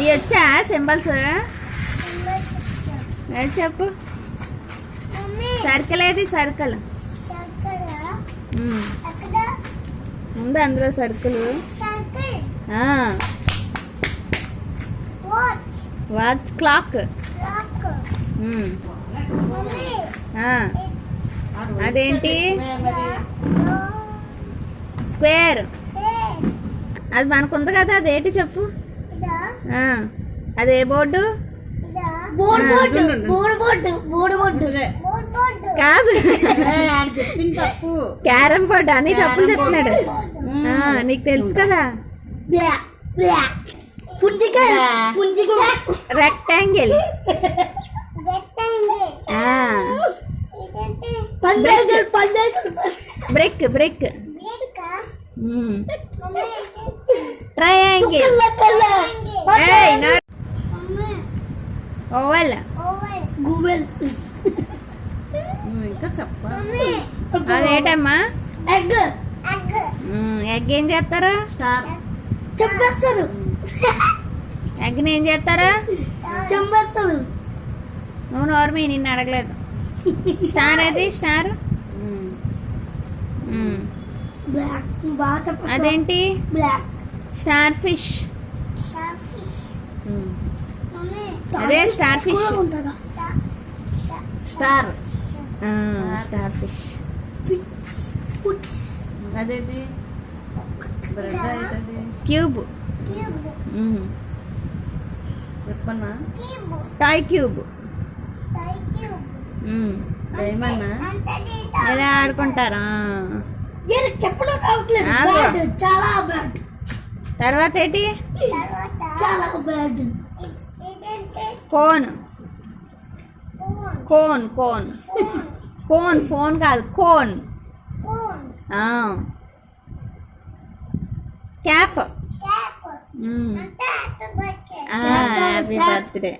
ఇవి వచ్చా? సింబల్స్? చెప్పు. సర్కిల్. ఏది సర్కిల్ ఉంది అందులో సర్కిల్. వాచ్. క్లాక్. అదేంటి? స్క్వేర్. అది మనకు ఉంది కదా అదేంటి చెప్పు? అదే బోర్డు? బోర్డు ఆ, board. Board board. Board board. కాదు. క్యారమ్ బోర్డు అని తప్పులు చెప్తున్నాడు. ఆ, నీకు తెలుసు కదా? రెక్టాంగిల్. బ్రిక్. Brick triangle. కల్ల కల్ల ఓవల్ గూగుల్ ఇంకా చెప్పాలి? అదేటమ్మా? ఎగ్ ఎగ్ ఏం చేస్తారు? స్టార్ చంపేస్తాడు ఎగ్ని ఏం చేస్తారు? చంపేస్తాడు నువ్వు నోర్మి నిన్ను అడగలేదు. స్టార్ అది? స్టార్ బ్లాక్ అదేంటి? బ్లాక్ స్టార్ ఫిష్ అదే star fish star star fish అదేది బ్రెడ్ అవుతుంది క్యూబ్ చెప్పన్నా? టాయ్ క్యూబ్ డైమన్నా ఎలా ఆడుకుంటారా? చెప్పడం చాలా బ్యాడ్ తర్వాత ఏంటి? చాలా bad cone cone cone cone phone కాదు కోన్ క్యాప్ హ్యాపీ బర్త్డే